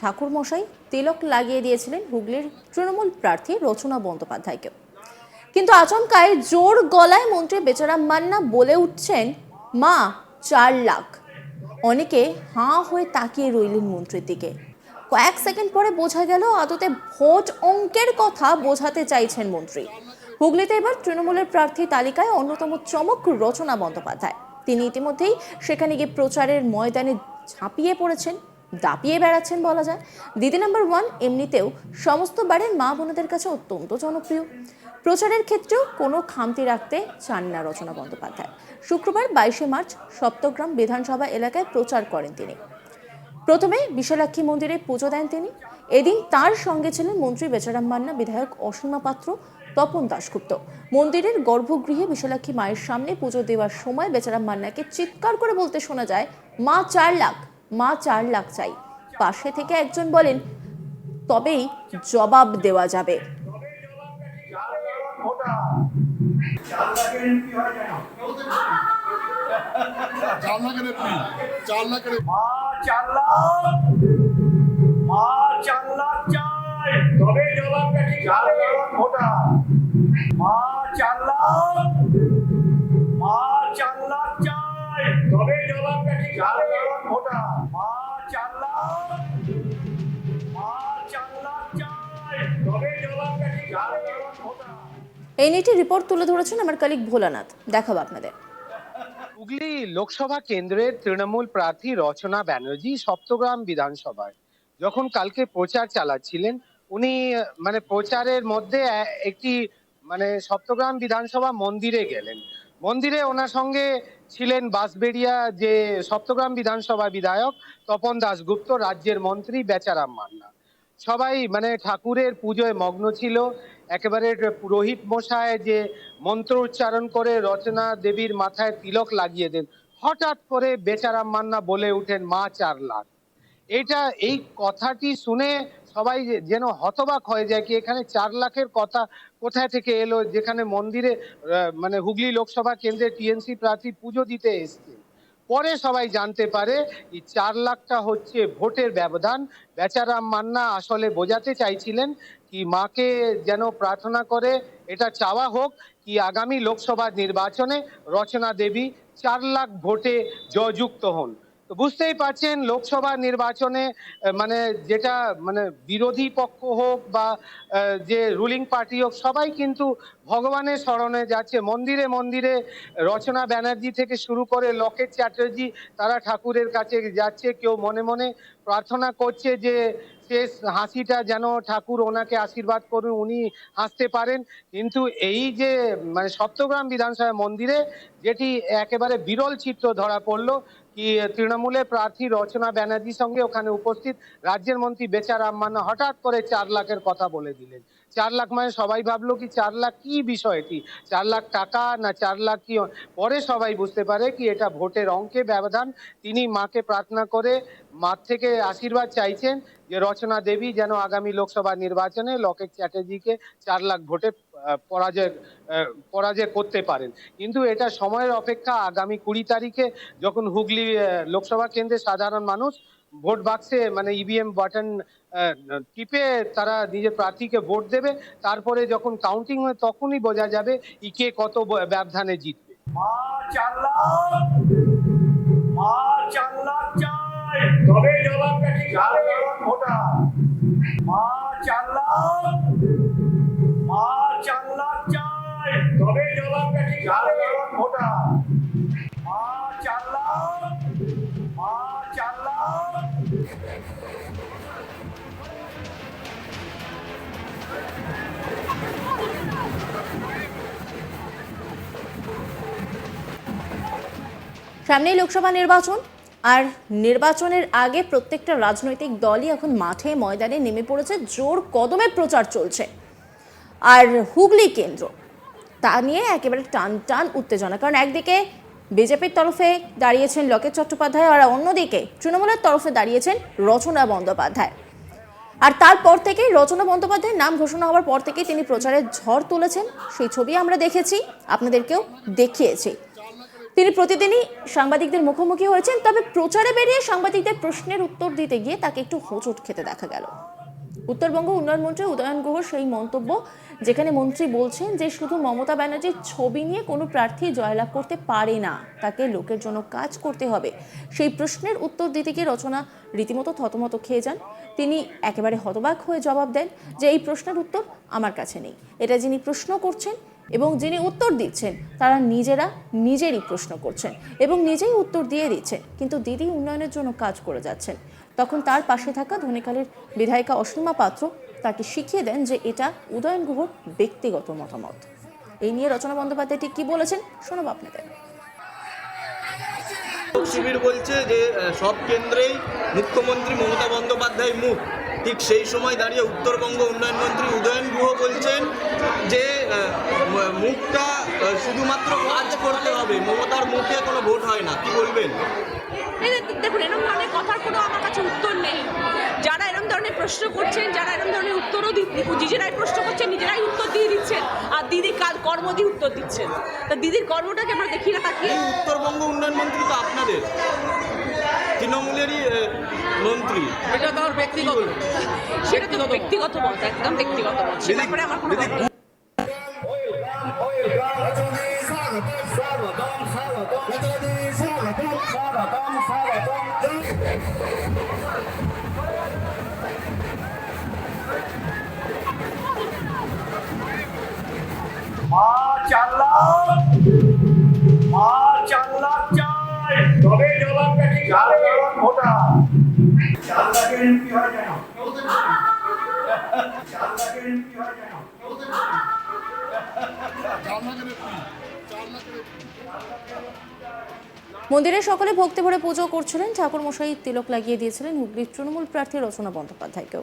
ঠাকুর মশাই তিলক লাগিয়ে দিয়েছিলেন হুগলির তৃণমূল প্রার্থী রচনা বন্দ্যোপাধ্যায়কে। কিন্তু আচমকায় জোর গলায় মন্ত্রী বেচারা মান্না বলে উঠছেন, মা, চার লাখ। অনেকে হাঁ হয়ে তাকিয়ে রইলেন মন্ত্রীর দিকে। কয়েক সেকেন্ড পরে বোঝা গেল আদতে ভোট অঙ্কের কথা বোঝাতে চাইছেন মন্ত্রী। হুগলিতে এবার তৃণমূলের প্রার্থী তালিকায় অন্যতম চমক রচনা বন্দ্যোপাধ্যায়। তিনি ইতিমধ্যেই সেখানে গিয়ে প্রচারের ময়দানে ঝাঁপিয়ে পড়েছেন। দাপিয়ে বেড়াচ্ছেন বলা যায়। দিদি নাম্বার ওয়ান, এমনিতেও সমস্ত বাড়ির মা বোনদের কাছে অত্যন্ত জনপ্রিয়। প্রচারের ক্ষেত্রেও কোনো খামতি রাখতে চান না রচনা বন্দ্যোপাধ্যায়। শুক্রবার বাইশে মার্চ সপ্তগ্রাম বিধানসভা এলাকায় প্রচার করেন তিনি। প্রথমে বিশালাক্ষী মন্দিরে পুজো দেন তিনি। এদিন তার সঙ্গে ছিলেন মন্ত্রী বেচারাম মান্না, বিধায়ক অসীমা পাত্র, তপন দাশগুপ্ত। মন্দিরের গর্ভগৃহে বিশালাক্ষী মায়ের সামনে পুজো দেওয়ার সময় বেচারাম মান্নাকে চিৎকার করে বলতে শোনা যায়, মা, চার লাখ। মা চার লাখ চাই। পাশে থেকে একজন বলেন তবেই জবাব দেওয়া যাবে। চার লাখ এই নিয়ে রিপোর্ট তুলে ধরেছেন আমার কালিক ভোলানাথ। দেখাবো আপনাদের। হুগলি লোকসভা কেন্দ্রের তৃণমূল প্রার্থী রচনা ব্যানার্জি সপ্তগ্রাম বিধানসভায়। যখন কালকে প্রচার চালাচ্ছিলেন, উনি মানে প্রচারের মধ্যে একটি মানে সপ্তগ্রাম বিধানসভা মন্দিরে গেলেন। মন্দিরে ওনার সঙ্গে ছিলেন বাঁশবেড়িয়া যে সপ্তগ্রাম বিধানসভা বিধায়ক তপন দাশগুপ্ত, রাজ্যের মন্ত্রী বেচারাম মান্না। সবাই মানে ঠাকুরের পুজোয় মগ্ন ছিল। একেবারে পুরোহিত মশায় যে মন্ত্র উচ্চারণ করে রচনা দেবীর মাথায় তিলক লাগিয়ে দেন, হঠাৎ করে বেচারাম মান্না বলে উঠেন মা, চার লাখ। এটা এই কথাটি শুনে সবাই যেন হতবাক হয়ে যায় কি এখানে চার লাখের কথা কোথায় থেকে এলো? যেখানে মন্দিরে মানে হুগলি লোকসভা কেন্দ্রে টিএনসি প্রার্থী পুজো দিতে এসছে। পরে সবাই জানতে পারে এই চার লাখটা হচ্ছে ভোটের ব্যবধান। বেচারাম মান্না আসলে বোঝাতে চাইছিলেন কি মাকে যেন প্রার্থনা করে, এটা চাওয়া হোক কি আগামী লোকসভা নির্বাচনে রচনা দেবী চার লাখ ভোটে জয়যুক্ত হন। বুঝতেই পারছেন, লোকসভা নির্বাচনে মানে যেটা মানে বিরোধী পক্ষ হোক বা যে রুলিং পার্টি হোক, সবাই কিন্তু ভগবানের স্মরণে যাচ্ছে। মন্দিরে মন্দিরে রচনা ব্যানার্জি থেকে শুরু করে লকেট চ্যাটার্জি, তারা ঠাকুরের কাছে যাচ্ছে। কেউ মনে মনে প্রার্থনা করছে যে শেষ হাসিটা যেন ঠাকুর ওনাকে আশীর্বাদ করুন, উনি হাসতে পারেন। কিন্তু এই যে মানে সপ্তগ্রাম বিধানসভা মন্দিরে যেটি একেবারে বিরল চিত্র ধরা পড়ল, কি তৃণমূলের প্রার্থী রচনা ব্যানার্জির সঙ্গে ওখানে উপস্থিত রাজ্যের মন্ত্রী বেচারাম মান্না হঠাৎ করে চার লাখের কথা বলে দিলেন। চার লাখ মানে সবাই ভাবলো কি চার লাখ কি বিষয়টি চার লাখ টাকা না চার লাখ কি? পরে সবাই বুঝতে পারে কি এটা ভোটের অঙ্কে ব্যবধান। তিনি মাকে প্রার্থনা করে মার থেকে আশীর্বাদ চাইছেন যে রচনা দেবী যেন আগামী লোকসভা নির্বাচনে লকেট চ্যাটার্জিকে চার লাখ ভোটে পরাজয় পরাজয় করতে পারেন। কিন্তু এটা সময়ের অপেক্ষা আগামী কুড়ি তারিখে যখন হুগলি লোকসভা কেন্দ্রে সাধারণ মানুষ ভোট বাক্সে মানে ইভিএম বাটন টিপে তারা নিজের প্রার্থীকে ভোট দেবে। তারপরে যখন কাউন্টিং হয়, তখনই বোঝা যাবে কে কত ব্যবধানে জিতবে। তবে সামনেই লোকসভা নির্বাচন। আর নির্বাচনের আগে প্রত্যেকটা রাজনৈতিক দলই এখন মাঠে ময়দানে নেমে পড়েছে। জোর কদমে প্রচার চলছে। আর হুগলি কেন্দ্র, তা নিয়ে একেবারে টান টান উত্তেজনা। কারণ একদিকে বিজেপির তরফে দাঁড়িয়েছেন লকেট চট্টোপাধ্যায় আর অন্যদিকে তৃণমূলের তরফে দাঁড়িয়েছেন রচনা বন্দ্যোপাধ্যায়। আর তারপর থেকেই রচনা বন্দ্যোপাধ্যায়ের নাম ঘোষণা হওয়ার পর থেকেই তিনি প্রচারের ঝড় তুলেছেন। সেই ছবি আমরা দেখেছি, আপনাদেরকেও দেখিয়েছি। তিনি প্রতিদিনই সাংবাদিকদের মুখোমুখি হয়েছেন, তবে প্রচারে বেরিয়ে সাংবাদিকদের প্রশ্নের উত্তর দিতে গিয়ে তাকে একটু হোঁচট খেতে দেখা গেল। উত্তরবঙ্গ উন্নয়ন মন্ত্রী উদয়ন গুহ সেই মন্তব্য, যেখানে মন্ত্রী বলছেন যে শুধু মমতা ব্যানার্জির ছবি নিয়ে কোনো প্রার্থী জয়লাভ করতে পারে না, তাকে লোকের জন্য কাজ করতে হবে। সেই প্রশ্নের উত্তর দিতে গিয়ে রচনা রীতিমতো থতমত খেয়ে যান। তিনি একেবারে হতবাক হয়ে জবাব দেন যে এই প্রশ্নের উত্তর আমার কাছে নেই। এটা যিনি প্রশ্ন করছেন এবং যিনি উত্তর দিচ্ছেন, তারা নিজেরা নিজেরই প্রশ্ন করছেন এবং নিজেই উত্তর দিয়ে দিচ্ছেন। কিন্তু দিদি উন্নয়নের জন্য কাজ করে যাচ্ছেন। তখন তার পাশে থাকা ধনিকালের বিধায়িকা অসীমা পাত্র তাকে শিখিয়ে দেন যে এটা উদয়ন গুহর ব্যক্তিগত মতামত। এই নিয়ে রচনা বন্দ্যোপাধ্যায় ঠিক কি বলেছেন, শোনাবো আপনাদের। শিবির বলছে যে সব কেন্দ্রেই মুখ্যমন্ত্রী মমতা বন্দ্যোপাধ্যায় মুখ। ঠিক সেই সময় দাঁড়িয়ে উত্তরবঙ্গ উন্নয়ন মন্ত্রী উদয়ন গুহ বলছেন যে মুখটা শুধুমাত্র কাজ করতে হবে। মমতার মুখে কোনো ভোট হয় না। কি বলবেন? দেখুন এরকম ধরনের কথার কোনো আমার কাছে উত্তর নেই। যারা এরকম ধরনের প্রশ্ন করছেন যারা এরকম ধরনের উত্তরও নিজেরাই প্রশ্ন করছেন নিজেরাই উত্তর দিয়ে দিচ্ছেন। আর দিদি কাজ কর্ম দিয়ে উত্তর দিচ্ছেন। তা দিদির কর্মটাকে আমরা দেখি না এই উত্তরবঙ্গ উন্নয়ন মন্ত্রী তো আপনাদের। তৃণমূলেরই মন্ত্রী। এটা তো আমার ব্যক্তিগত। সেটা তো ব্যক্তিগত মত একদম ব্যক্তিগত মত সে ব্যাপারে আমার কোনো চার লাখ। মা চার লাখ চাই। তবে জবাবটা ঠিক হবে ভোটার। চার লাখের এমপি হয় কেন? চার লাখের এমপি হয় কেন? চার লাখের এমপি চার লাখের এমপি মন্দিরে সকলে ভক্তি ভরে পুজো করছিলেন। ঠাকুর মশাই তিলক লাগিয়ে দিয়েছিলেন। হুগলির তৃণমূল প্রার্থী রচনা বন্দ্যোপাধ্যায়কেও।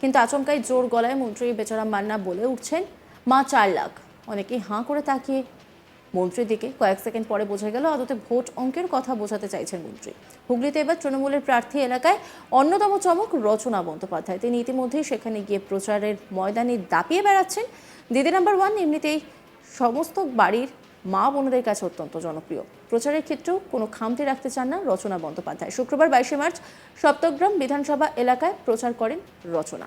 কিন্তু আচমকাই জোর গলায় মন্ত্রী বেচারা মান্না বলে উঠছেন মা চার লাখ। অনেকেই হাঁ করে তাকিয়ে মন্ত্রীর দিকে কয়েক সেকেন্ড পরে বোঝা গেল আদতে ভোট অঙ্কের কথা বোঝাতে চাইছেন মন্ত্রী। হুগলিতে এবার তৃণমূলের প্রার্থী এলাকায় অন্যতম চমক রচনা বন্দ্যোপাধ্যায়। তিনি ইতিমধ্যেই সেখানে গিয়ে প্রচারের ময়দানে দাপিয়ে বেড়াচ্ছেন। দিদি নাম্বার ওয়ান এমনিতেই সমস্ত বাড়ির মা বোনদের কাছে অত্যন্ত জনপ্রিয়। প্রচারের ক্ষেত্রেও কোনো খামতি রাখতে চান না রচনা বন্দ্যোপাধ্যায়। শুক্রবার বাইশে মার্চ সপ্তগ্রাম বিধানসভা এলাকায় প্রচার করেন রচনা।